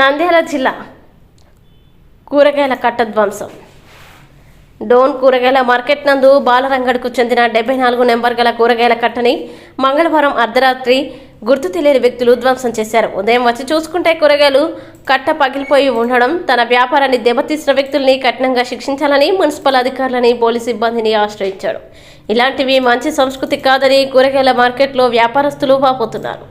నంద్యాల జిల్లా కూరగాయల కట్ట ధ్వంసం డోన్ కూరగాయల మార్కెట్ నందు బాలరంగడ్కు చెందిన డెబ్బై నాలుగు నెంబర్ గల కూరగాయల కట్టని మంగళవారం అర్ధరాత్రి గుర్తు తెలియని వ్యక్తులు ధ్వంసం చేశారు. ఉదయం వచ్చి చూసుకుంటే కూరగాయలు కట్ట పగిలిపోయి ఉండడం తన వ్యాపారాన్ని దెబ్బతీసిన వ్యక్తుల్ని కఠినంగా శిక్షించాలని మున్సిపల్ అధికారులని పోలీసు సిబ్బందిని ఆశ్రయించాడు ఇలాంటివి మంచి సంస్కృతి కాదని కూరగాయల మార్కెట్లో వ్యాపారస్తులు వాపోతున్నారు.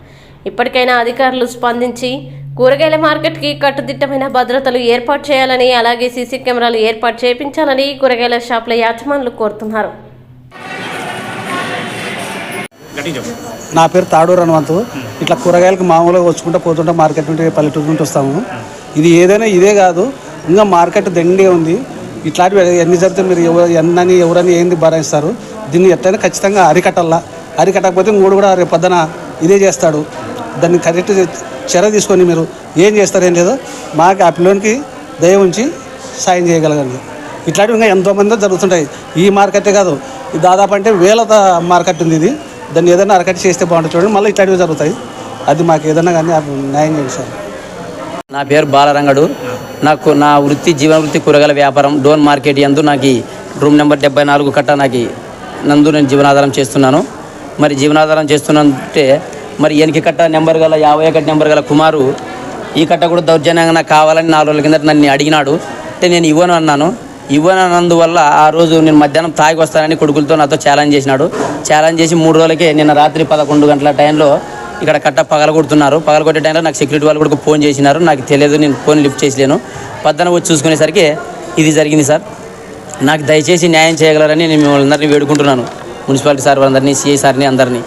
ఇప్పటికైనా అధికారులు స్పందించి కూరగాయల మార్కెట్కి కట్టుదిట్టమైన భద్రతలు ఏర్పాటు చేయాలని అలాగే సీసీ కెమెరాలు ఏర్పాటు చేయించాలని కూరగాయల షాపుల యాజమానులు కోరుతున్నారు. నా పేరు తాడూరు హనుమంతు. ఇట్లా కూరగాయలకు మామూలుగా వచ్చుకుంటూ పోతుంటే మార్కెట్ నుండి పల్లెటూరు నుండి వస్తాము. ఇది ఏదైనా ఇదే కాదు ఇంకా మార్కెట్ దండిగా ఉంది. ఇట్లాంటివి ఎన్ని జరిగితే మీరు ఎవరు ఎన్నని ఎవరని ఏంది భరాయిస్తారు దీన్ని ఎట్లయినా ఖచ్చితంగా అరికట్టాలా. అరికట్టకపోతే మూడు కూడా రేపు పొద్దున ఇదే చేస్తాడు. దాన్ని కరెక్ట్ చర్య తీసుకొని మీరు ఏం చేస్తారేం ఏం లేదో మాకు ఆ పిల్లోనికి దయ ఉంచి సాయం చేయగలగండి. ఇట్లాంటివి ఇంకా ఎంతోమంది జరుగుతుంటాయి. ఈ మార్కెటే కాదు. దాదాపు అంటే వేల మార్కెట్ ఉంది ఇది. దాన్ని ఏదైనా అరకట్ చేస్తే బాగుంటుంది చూడండి. మళ్ళీ ఇట్లాంటివి జరుగుతాయి. అది మాకు ఏదైనా కానీ న్యాయం చేయండి సార్. నా పేరు బాలరంగడు. నాకు నా వృత్తి జీవన వృత్తి కూరగాయల వ్యాపారం డోన్ మార్కెట్ యందు నాకు రూమ్ నెంబర్ డెబ్బై నాలుగు కట్ట నాకు నందు నేను జీవనాధారం చేస్తున్నాను. మరి జీవనాధారం చేస్తున్నంటే మరి ఎనికి కట్ట నెంబర్ గల యాభై ఒకటి నెంబర్ గల కుమారు ఈ కట్ట కూడా దౌర్జన్యంగా నాకు కావాలని నాలుగు రోజుల కింద నన్ను అడిగినాడు. అంటే నేను ఇవ్వను అన్నాను. ఇవ్వను ఆ రోజు నేను మధ్యాహ్నం తాగి వస్తానని కొడుకులతో నాతో ఛాలెంజ్ చేసినాడు. ఛాలెంజ్ చేసి మూడు రోజులకే నిన్న రాత్రి పదకొండు గంటల టైంలో ఇక్కడ కట్ట పగలగొడుతున్నారు. పగలగొట్టే టైంలో నాకు సెక్యూరిటీ వాళ్ళు కూడా ఫోన్ చేసినారు. నాకు తెలియదు నేను ఫోన్ లిఫ్ట్ చేసలేను పద్దన వచ్చి చూసుకునేసరికి ఇది జరిగింది సార్. నాకు దయచేసి న్యాయం చేయగలరని నేను మిమ్మల్ని అందరినీ వేడుకుంటున్నాను. మున్సిపాలిటీ సార్ వాళ్ళందరినీ సిఐ సార్ని అందరినీ.